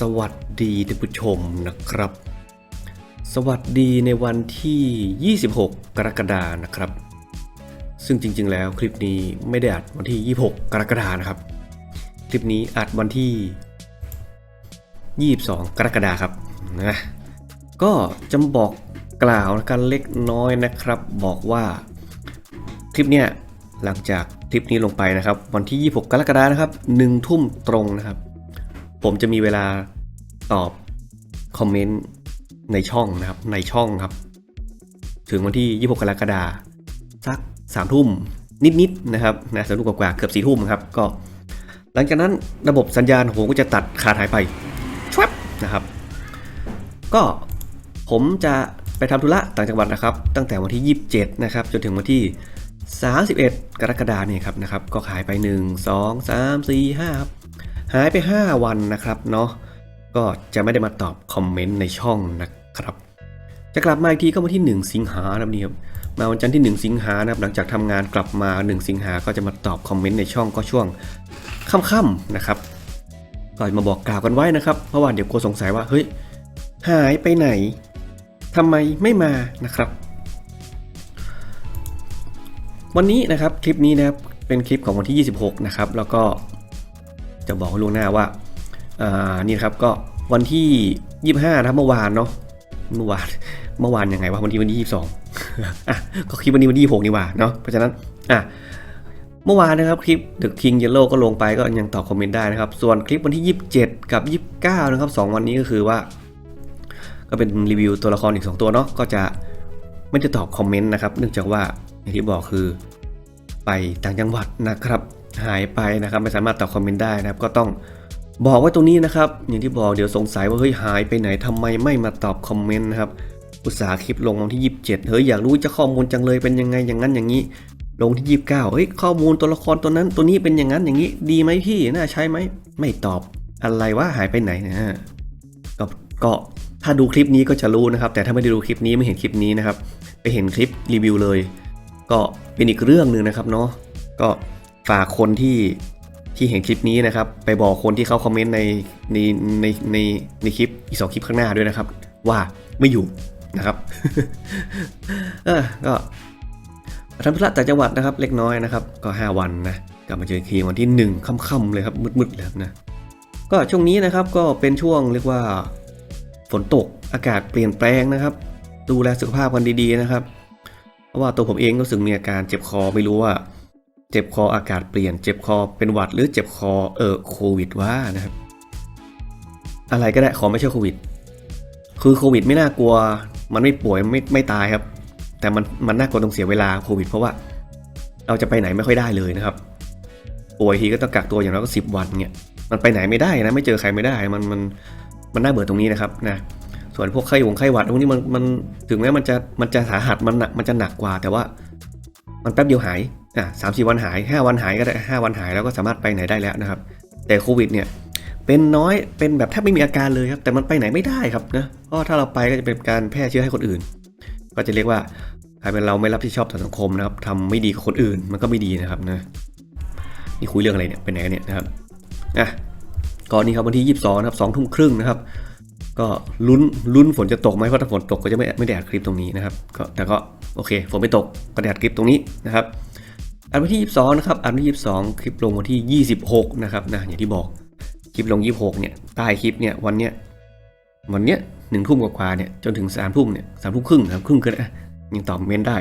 สวัสดีท่านผู้ชมนะครับ สวัสดีในวันที่ 26 กรกฎานะครับ ซึ่งจริง ๆ แล้วคลิปนี้ไม่ได้อัดวันที่ 26 กรกฎานะครับ คลิปนี้อัดวันที่ 22 กรกฎาครับนะก็จะบอกกล่าวกันเล็กน้อยนะครับ บอกว่าคลิปเนี้ยหลังจากคลิปนี้ลงไปนะครับ วันที่ 26 กรกฎานะครับ1ทุ่มตรงนะครับ ผมจะมีเวลาตอบคอมเมนต์ในช่องนะครับ ในช่องครับ ถึงวันที่ 26 กรกฎาคมสักสามทุ่มนิดๆนะครับนะสามทุ่มกว่าๆเกือบสี่ทุ่มครับ ก็ หลังจากนั้นระบบสัญญาณของผมก็จะตัดขาดหายไปชวบนะครับ ก็ผมจะไปทำธุระต่างจังหวัดนะครับ ตั้งแต่วันที่ 27 นะครับ จนถึงวันที่ 31 กรกฎาคมเนี่ยครับนะครับ ก็ขายไป 1 2 3 4 5ครับ หายไป 5 วันนะครับเนาะก็จะไม่ได้มาตอบคอมเมนต์ในช่องนะครับ จะกลับมาอีกทีก็วันที่ 1 สิงหาครับนี่ครับมาวันจันทร์ที่ 1 สิงหานะครับหลังจากทำงานกลับมา 1 สิงหาก็จะมาตอบคอมเมนต์ในช่องก็ช่วงค่ำๆนะครับก็มาบอกกล่าวกันไว้นะครับ เพราะว่าเดี๋ยวกลัวสงสัยว่าเฮ้ยหายไปไหนทำไมไม่มานะครับ วันนี้นะครับคลิปนี้นะครับเป็นคลิปของวันที่ 26 นะครับ แล้วก็ จะบอกล่วงหน้าว่าอ่านี่นะครับก็วันที่ 25นะเมื่อวานเนาะเมื่อวานเมื่อวานยังไงวะวันที่วันที่ 22อะก็คลิปวันนี้วันที่6นี่ว่าเนาะเพราะฉะนั้นอะเมื่อวานนะครับคลิป The King Yellow ก็ลงไปก็ยังตอบคอมเมนต์ได้นะครับ ส่วนคลิปวันที่ 27 กับ 29 นะครับ 2 วันนี้ก็คือว่า ก็เป็นรีวิวตัวละครอีก 2 ตัวเนาะก็จะไม่จะตอบคอมเมนต์นะครับ เนื่องจากว่าอย่างที่บอกคือไปต่างจังหวัดนะครับ หายไปนะครับไม่สามารถตอบคอมเมนต์ได้นะครับ ก็ต้องบอกไว้ตรงนี้นะครับ อย่างที่บอกเดี๋ยวสงสัยว่าเฮ้ยหายไปไหนทำไมไม่มาตอบคอมเมนต์นะครับอุตสาห์คลิปลงวันที่ 27เฮ้ยอยากรู้จะข้อมูลจังเลยเป็นยังไงอย่างนั้นอย่างนี้ ลงที่ 29เฮ้ยข้อมูลตัวละครตัวนั้นตัวนี้เป็นอย่างนั้นอย่างนี้ ดีไหมพี่น่าใช้ไหมไม่ตอบอะไรว่าหายไปไหนนะฮะก็ก็ถ้าดูคลิปนี้ก็จะรู้นะครับ แต่ถ้าไม่ได้ดูคลิปนี้ไม่เห็นคลิปนี้นะครับ ไปเห็นคลิปรีวิวเลย ก็เป็นอีกเรื่องหนึ่งนะครับเนาะก็ ฝากคนที่ที่เห็นคลิปนี้นะครับ ไปบอกคนที่เขาคอมเมนต์ในในในในในคลิปอีกสองคลิปข้างหน้าด้วยนะครับ ว่าไม่อยู่นะครับเออก็ทำธุระต่างจังหวัดนะครับ เล็กน้อยนะครับ ก็ 5 วันนะกลับมาเจอคีวันที่ 1ค่ำๆเลยครับมืดๆเลยครับนะก็ช่วงนี้นะครับก็เป็นช่วงเรียกว่าฝนตกอากาศเปลี่ยนแปลงนะครับ ดูแลสุขภาพกันดีๆนะครับ เพราะว่าตัวผมเองก็สึกมีอาการเจ็บคอไม่รู้ว่า เจ็บคออากาศเปลี่ยน เจ็บคอเป็นหวัดหรือเจ็บคอเออโควิดว่านะครับ อะไรก็ได้ขอไม่ใช่โควิด คือโควิดไม่น่ากลัว มันไม่ป่วยไม่ไม่ตายครับ แต่มันมันน่ากลัวตรงเสียเวลาโควิด เพราะว่า เราจะไปไหนไม่ค่อยได้เลยนะครับ ป่วยทีก็ต้องกักตัวอย่างน้อยก็สิบวันเนี่ยมันไปไหนไม่ได้นะ ไม่เจอใครไม่ได้ มันมันมันน่าเบื่อตรงนี้นะครับนะส่วนพวกไข้หวงไข้หวัดพวกนี้มันมันถึงแม้มันจะมันจะสาหัสมันหนักมันจะหนักกว่า แต่ว่า มันแป๊บเดียวหายอะสามสี่วันหายห้าวันหายก็ได้ห้าวันหายแล้วก็สามารถไปไหนได้แล้วนะครับ แต่โควิดเนี่ยเป็นน้อยเป็นแบบแทบไม่มีอาการเลยครับแต่มันไปไหนไม่ได้ครับนะเพราะถ้าเราไปก็จะเป็นการแพร่เชื้อให้คนอื่น ก็จะเรียกว่าใครเป็นเราไม่รับผิดชอบต่อสังคมนะครับทำไม่ดีกับคนอื่นมันก็ไม่ดีนะครับนะนี่คุยเรื่องอะไรเนี่ยเป็นไหนกันเนี่ยนะครับอะก่อนนี้ครับวันที่ 22นะครับสองทุ่มครึ่งนะครับ ก็ลุ้นลุ้นฝนจะตกไหมเพราะถ้าฝนตกก็จะไม่ไม่ได้อัดคลิปตรงนี้นะครับก็แต่ก็ โอเคฝนไม่ตกก็ได้อัดคลิปตรงนี้นะครับอันวันที่ 22 นะครับอันวันที่ 22 คลิปลงวันที่ 26 นะครับนะอย่างที่บอกคลิปลง 26 เนี่ยใต้คลิปเนี่ยวันเนี้ยวันเนี้ยหนึ่งทุ่มกว่าเนี่ยจนถึงสามทุ่มเนี่ยสามทุ่มครึ่งครับครึ่งก็ได้ยังตอบเมนได้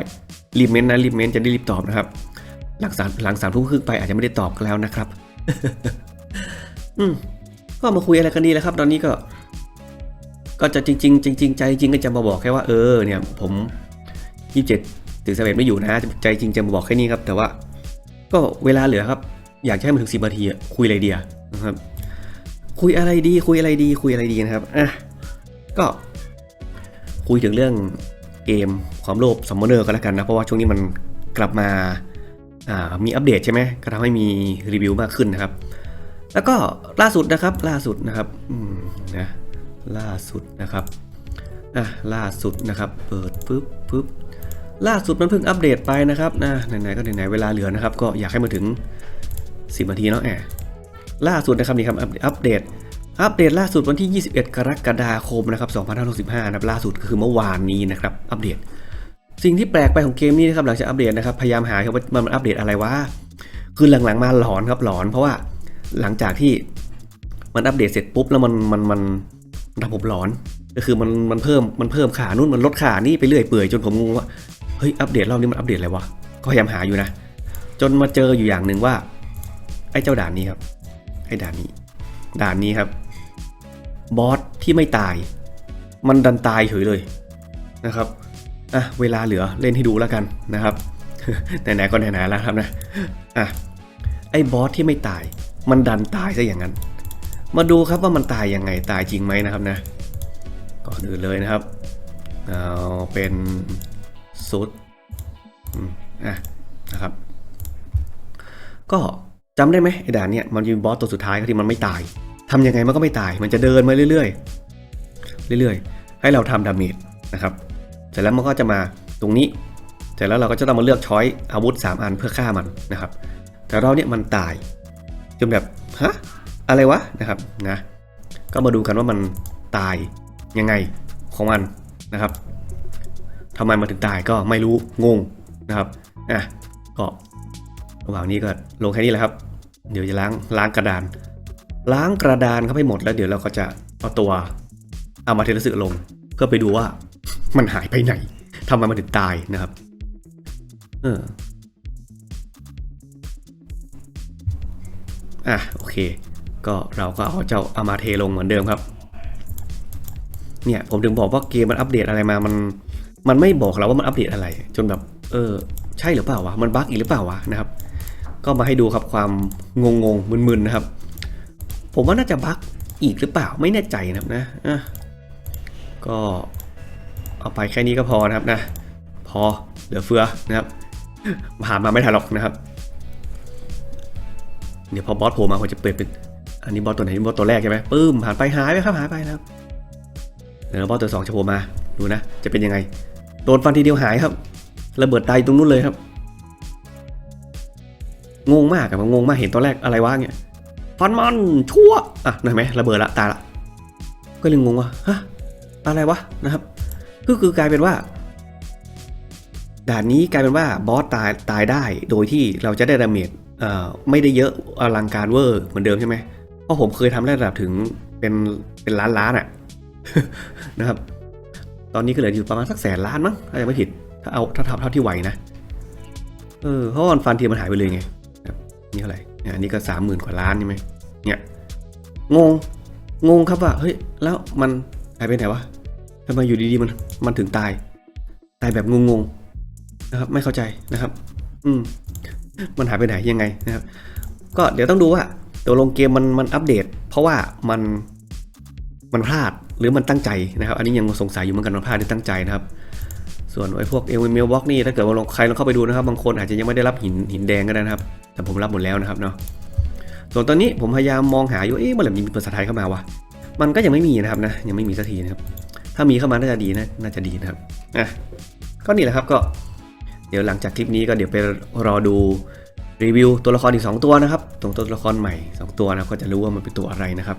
รีบเมนนะรีบเมนจะได้รีบตอบนะครับ หลังสามหลังสามทุ่มครึ่งไปอาจจะไม่ได้ตอบกันแล้วนะครับ อืมก็มาคุยอะไรกันดีแล้วครับ ตอนนี้ก็ ก็จะจริง ๆ จริง ๆ ใจจริงก็จะมาบอกแค่ว่าเออเนี่ย ผม ยี่สิบเจ็ดถึงสิบเอ็ดไม่อยู่นะใจจริงจะมาบอกแค่นี้ครับ แต่ว่าก็เวลาเหลือครับ อยากให้มันถึงสิบนาทีคุยอะไรดีอะนะครับ คุยอะไรดี คุยอะไรดี คุยอะไรดีนะครับอะก็คุยถึงเรื่องเกมความโลภซัมมเนอร์ก็แล้วกันนะ เพราะว่าช่วงนี้มันกลับมาอ่ามีอัปเดตใช่ไหมก็ทำให้มีรีวิวมากขึ้นนะครับ แล้วก็ล่าสุดนะครับล่าสุดนะครับอืมนะล่าสุดนะครับ อะล่าสุดนะครับเปิดปึ๊บปึ๊บล่าสุดมันเพิ่งอัปเดตไปนะครับนะไหนๆก็ไหนๆเวลาเหลือนะครับ ก็อยากให้มาถึง 10นาทีเนาะแอบล่าสุดนะครับนี่ครับอัปอัปเดตอัปเดตล่าสุดวันที่ 21 กรกฎาคมนะครับ2565นะครับล่าสุดก็คือเมื่อวานนี้นะครับอัปเดต สิ่งที่แปลกไปของเกมนี้นะครับหลังจากอัปเดตนะครับพยายามหาครับว่ามันอัปเดตอะไรวะคือหลังๆมาหลอนครับหลอน เพราะว่าหลังจากที่มันอัปเดตเสร็จปุ๊บแล้วมันมันมันระบบหลอน ก็คือมันมันเพิ่มมันเพิ่มขานู่นมันลดขานี่ไปเรื่อยเปื่อยจนผมงงว่าเฮ้ยอัปเดตรอบนี้มันอัปเดตอะไรวะก็พยายามหาอยู่นะ จนมาเจออยู่อย่างหนึ่งว่า ไอ้เจ้าด่านนี้ครับไอ้ด่านนี้ ด่านนี้ครับ บอสที่ไม่ตาย มันดันตายเฉยเลยนะครับอะเวลาเหลือเล่นให้ดูแล้วกันนะครับไหนๆก็ไหนๆแล้วครับนะอะไอ้บอสที่ไม่ตาย มันดันตายซะอย่างนั้น มาดูครับว่ามันตายยังไงตายจริงไหมนะครับนะ ก่อนอื่นเลยนะครับ เอาเป็นซุดอะนะครับ ก็จำได้ไหมไอ้ด่านเนี่ยมันจะมีบอสตัวสุดท้ายที่มันไม่ตายทำยังไงมันก็ไม่ตาย มันจะเดินมาเรื่อยๆ เรื่อยๆ ให้เราทำดาเมจนะครับ เสร็จแล้วมันก็จะมาตรงนี้ เสร็จแล้วเราก็จะต้องมาเลือกช้อยอาวุธ 3 อันเพื่อฆ่ามันนะครับ แต่เราเนี่ยมันตายจนแบบฮะอะไรวะนะครับนะ ก็มาดูกันว่ามันตาย ยังไงของมันนะครับทำไมมันถึงตายก็ไม่รู้งงนะครับอะก็ระหว่างนี้ก็ลงแค่นี้แหละครับ เดี๋ยวจะล้างล้างกระดาน ล้างกระดานเข้าไปหมดแล้วเดี๋ยวเราก็จะเอาตัวเอามาเทนสึลง เพื่อไปดูว่ามันหายไปไหนทำไมมันถึงตายนะครับ เอออะโอเค ก็เราก็เอาเจ้าอามาเทลงเหมือนเดิมครับ เนี่ยผมถึงบอกว่าเกมมันอัปเดตอะไรมา มัน มันไม่บอกเราว่ามันอัปเดตอะไร จนแบบ เออ ใช่หรือเปล่าวะ มันบั๊กอีกหรือเปล่าวะนะครับ ก็มาให้ดูครับความงงงๆมึนๆนะครับ ผมว่าน่าจะบั๊กอีกหรือเปล่า ไม่แน่ใจนะครับนะะก็เอาไปแค่นี้ก็พอนะครับนะ พอเหลือเฟือนะครับผ่านมาไม่ทันหรอกนะครับ เดี๋ยวพอบอสโผล่มาผมจะเปิดเป็น อันนี้บอสตัวไหนบอสตัวแรกใช่ไหมปึ้มผ่านไปหายไปครับหายไปนะครับ เดี๋ยวบอสตัวสองจะโผล่มาดูนะ จะเป็นยังไง โดนฟันทีเดียวหายครับ ระเบิดตายตรงนู้นเลยครับ งงมากอะผมงงมากเห็นตอนแรกอะไรวะเนี่ยฟันมันชั่วอะเห็นไหมระเบิดละตายละก็เลยงงว่าฮะอะไรวะนะครับ ก็คือกลายเป็นว่าด่านนี้กลายเป็นว่าบอสตายตายได้โดยที่เราจะได้ดาเมจไม่ได้เยอะอลังการเวอร์เหมือนเดิมใช่ไหมเพราะผมเคยทำได้ระดับถึงเป็นเป็นล้านล้านอะ นะครับ ตอนนี้ก็เหลืออยู่ประมาณสักแสนล้านมั้งถ้าจะไม่ผิด ถ้าเอาถ้าทำเท่าที่ไหวนะ เออเพราะว่าฟันทีมันหายไปเลยไงนี่เท่าไหร่เนี่ยอันนี้ก็สามหมื่นกว่าล้านใช่ไหมเนี่ยงงงงครับว่าเฮ้ยแล้วมันหายไปไหนวะทำไมอยู่ดีๆมันมันถึงตาย ตายแบบงงๆนะครับ ไม่เข้าใจนะครับ อืม มันหายไปไหนยังไงนะครับ ก็เดี๋ยวต้องดูว่าตัวลงเกมมันมันอัปเดต เพราะว่ามันมันพลาด หรือมันตั้งใจนะครับ อันนี้ยังสงสัยอยู่เหมือนกันมันพลาดหรือตั้งใจนะครับ ส่วนไอ้พวกเอลเมลบล็อกนี่ถ้าเกิดว่าใครลองเข้าไปดูนะครับ บางคนอาจจะยังไม่ได้รับหินหินแดงก็ได้นะครับ แต่ผมรับหมดแล้วนะครับเนาะส่วนตอนนี้ผมพยายามมองหาอยู่เอ๊ะเมื่อไหร่มีภาษาไทยเข้ามาวะมันก็ยังไม่มีนะครับนะยังไม่มีสักทีนะครับ ถ้ามีเข้ามาน่าจะดีนะน่าจะดีนะครับอะก็นี่แหละครับก็ เดี๋ยวหลังจากคลิปนี้ก็เดี๋ยวไปรอดูรีวิวตัวละครอีก 2 ตัวนะครับตรงตัวละครใหม่ 2 ตัวนะก็จะรู้ว่ามันเป็นตัวอะไรนะครับ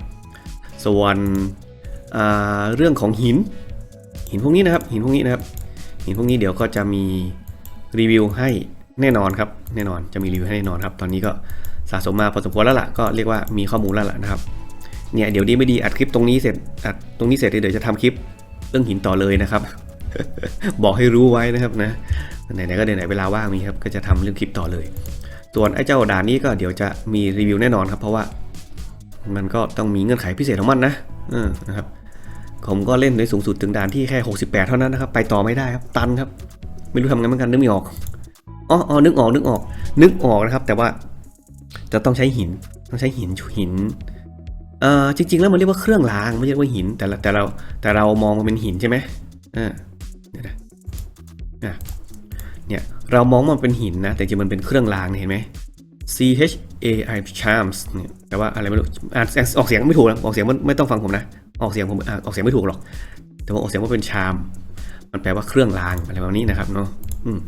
ส่วน เรื่องของหิน หินพวกนี้นะครับ หินพวกนี้นะครับ หินพวกนี้เดี๋ยวก็จะมีรีวิวให้แน่นอนครับ แน่นอนจะมีรีวิวให้แน่นอนครับ ตอนนี้ก็สะสมมาพอสมควรแล้วล่ะ ก็เรียกว่ามีข้อมูลแล้วล่ะนะครับ เนี่ยเดี๋ยวดีไม่ดีอัดคลิปตรงนี้เสร็จ อัดตรงนี้เสร็จเดี๋ยวจะทำคลิปเรื่องหินต่อเลยนะครับ บอกให้รู้ไว้นะครับนะ ไหนๆก็ไหนๆเวลาว่างมีครับ ก็จะทำเรื่องคลิปต่อเลย ส่วนไอ้เจ้าด่านนี้ก็เดี๋ยวจะมีรีวิวแน่นอนครับ เพราะว่ามันก็ต้องมีเงื่อนไขพิเศษของมันนะอนะครับ ผมก็เล่นในสูงสุดถึงด่านที่แค่ 68 เท่านั้นนะครับ ไปต่อไม่ได้ครับ ตันครับ ไม่รู้ทำไงเหมือนกันนึกไม่ออกอ๋ออ๋อนึกออก นึกออก นึกออกนะครับ แต่ว่าจะต้องใช้หิน ต้องใช้หินหิน เอ่อ จริง ๆ แล้วมันเรียกว่าเครื่องราง ไม่ใช่ว่าหิน แต่แต่เราแต่เรามองมันเป็นหินใช่ไหมอ่าเดี๋ยนะอะเนี่ย เรามองมันเป็นหินนะ แต่จริงมันเป็นเครื่องรางเห็นไหม C H A I charms เนี่ย แต่ว่าอะไรไม่รู้ อ่านออกเสียงไม่ถูกนะออกเสียงไม่ต้องฟังผมนะ ออกเสียงผมอออกเสียงไม่ถูกหรอก แต่ว่าออกเสียงว่าเป็นชาม มันแปลว่าเครื่องรางอะไรแบบนี้นะครับเนาะอืม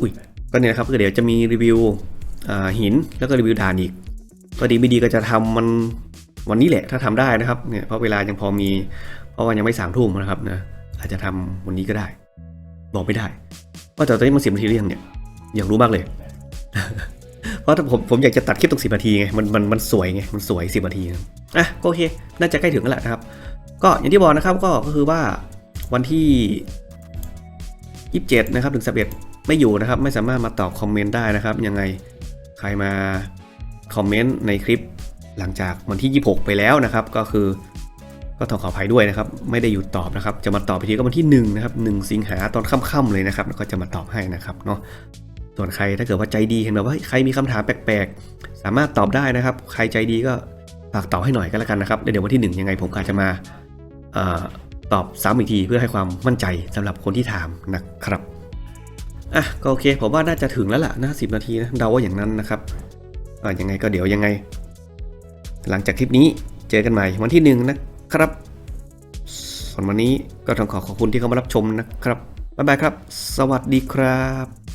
อุ้ยก็เนี่ยครับก็เดี๋ยวจะมีรีวิวหินแล้วก็รีวิวด่านอีก ก็ดีไม่ดีก็จะทำมันวันนี้แหละถ้าทำได้นะครับเนี่ยเพราะเวลายังพอมี เพราะว่ายังไม่สามทุ่มนะครับนะอาจจะทำวันนี้ก็ได้ บอกไม่ได้ ว่าแต่ตอนนี้มันสิบนาทีหรือยังเนี่ยอยากรู้มากเลย เพราะถ้าผมผมอยากจะตัดคลิปตรงสิบนาทีไงมันมันมันสวยไงมันสวยสิบนาทีนะ อะโอเค น่าจะใกล้ถึงแล้วแหละนะครับ ก็อย่างที่บอกนะครับก็ก็คือว่าวันที่ยี่สิบเจ็ดนะครับถึงสิบเอ็ดไม่อยู่นะครับ ไม่สามารถมาตอบคอมเมนต์ได้นะครับ ยังไงใครมาคอมเมนต์ในคลิปหลังจากวันที่ 26 ไปแล้วนะครับ ก็คือก็ต้องขออภัยด้วยนะครับ ไม่ได้หยุดตอบนะครับ จะมาตอบไปทีก็วันที่ 1 นะครับ 1 สิงหาตอนค่ำๆเลยนะครับแล้วก็จะมาตอบให้นะครับเนาะส่วนใครถ้าเกิดว่าใจดีเห็นแบบว่าใครมีคำถามแปลกๆ สามารถตอบได้นะครับ ใครใจดีก็ ฝากตอให้หน่อยก็แล้วกันนะครับเดี๋ยววันที่ 1 ยังไงผมอาจจะมาออตอบซ้ำอีกทีเพื่อให้ความมั่นใจสำหรับคนที่ถามนะครับอะก็โอเคผมว่าน่าจะถึงแล้วล่ะนะสินาทีนะเดาว่าอย่างนั้นนะครับอะยังไงก็เดี๋ยวยังไง หลังจากคลิปนี้เจอกันใหม่วันที่หนึ่งนะครับส่วนวันนี้ก็ต้องขอขอบคุณที่เข้ามารับชมนะครับบ๊ายบายครับ สวัสดีครับ